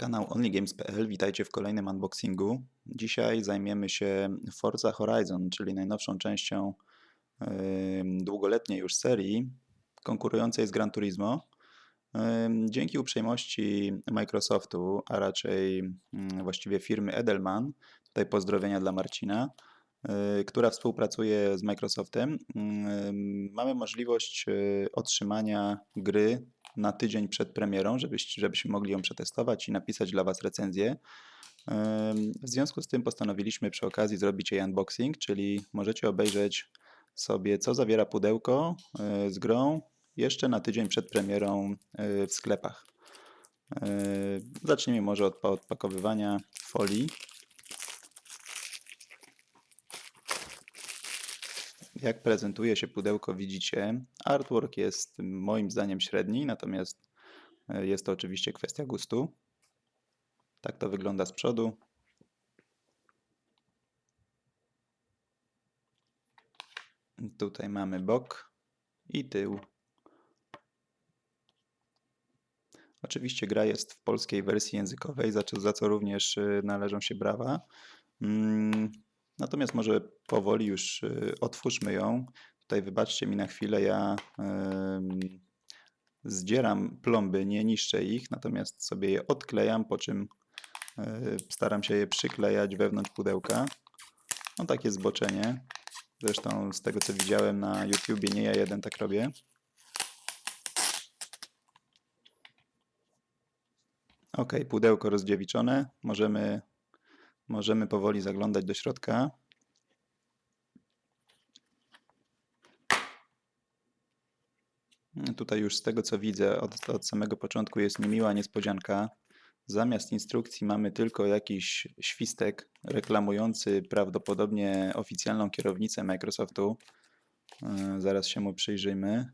Kanał OnlyGames.pl, witajcie w kolejnym unboxingu. Dzisiaj zajmiemy się Forza Horizon, czyli najnowszą częścią ym, długoletniej już serii konkurującej z Gran Turismo. Ym, Dzięki uprzejmości Microsoftu, a raczej ym, właściwie firmy Edelman, tutaj pozdrowienia dla Marcina, y, która współpracuje z Microsoftem, mamy możliwość y, otrzymania gry na tydzień przed premierą, żebyście, żebyśmy mogli ją przetestować i napisać dla Was recenzję. W związku z tym postanowiliśmy przy okazji zrobić jej unboxing, czyli możecie obejrzeć sobie, co zawiera pudełko y, z grą jeszcze na tydzień przed premierą y, w sklepach. Y, Zacznijmy może od pa- odpakowywania folii. Jak prezentuje się pudełko, widzicie. Artwork jest moim zdaniem średni, natomiast e, jest to oczywiście kwestia gustu. Tak to wygląda z przodu. Tutaj mamy bok i tył. Oczywiście gra jest w polskiej wersji językowej, za co, za co również y, należą się brawa. Mm, Natomiast może powoli już y, otwórzmy ją. Tutaj wybaczcie mi na chwilę, ja zdzieram plomby, nie niszczę ich, natomiast sobie je odklejam, po czym y, staram się je przyklejać wewnątrz pudełka. No takie zboczenie. Zresztą z tego co widziałem na YouTubie, nie ja jeden tak robię. Ok, pudełko rozdziewiczone. Możemy, możemy powoli zaglądać do środka. Tutaj już z tego co widzę od, od samego początku jest niemiła niespodzianka. Zamiast instrukcji mamy tylko jakiś świstek reklamujący prawdopodobnie oficjalną kierownicę Microsoftu. Yy, Zaraz się mu przyjrzyjmy.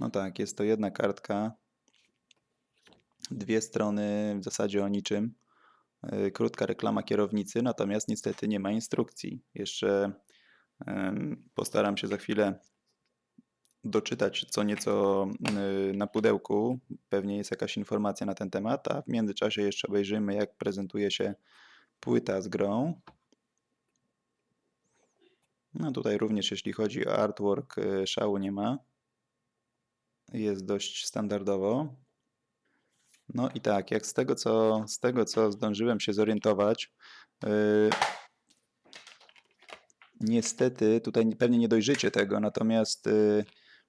No tak, jest to jedna kartka. Dwie strony w zasadzie o niczym. Yy, Krótka reklama kierownicy, natomiast niestety nie ma instrukcji. Jeszcze postaram się za chwilę doczytać co nieco y, na pudełku. Pewnie jest jakaś informacja na ten temat, a w międzyczasie jeszcze obejrzymy, jak prezentuje się płyta z grą. No tutaj również, jeśli chodzi o artwork, y, szału nie ma. Jest dość standardowo. No i tak, jak z tego, co, z tego, co zdążyłem się zorientować, y, niestety, tutaj pewnie nie dojrzycie tego, natomiast y,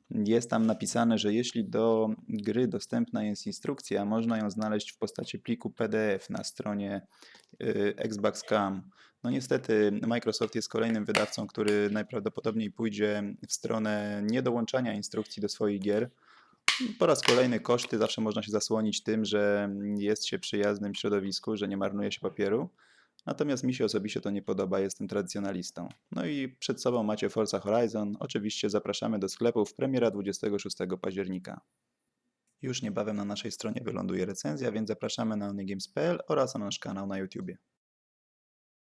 jest tam napisane, że jeśli do gry dostępna jest instrukcja, można ją znaleźć w postaci pliku PDF na stronie y, Xbox.com. No niestety Microsoft jest kolejnym wydawcą, który najprawdopodobniej pójdzie w stronę niedołączania instrukcji do swoich gier. Po raz kolejny koszty zawsze można się zasłonić tym, że jest się przyjaznym środowisku, że nie marnuje się papieru. Natomiast mi się osobiście to nie podoba, jestem tradycjonalistą. No i przed sobą macie Forza Horizon. Oczywiście zapraszamy do sklepów. Premiera 26 października. Już niebawem na naszej stronie wyląduje recenzja, więc zapraszamy na onygames.pl oraz na nasz kanał na YouTubie.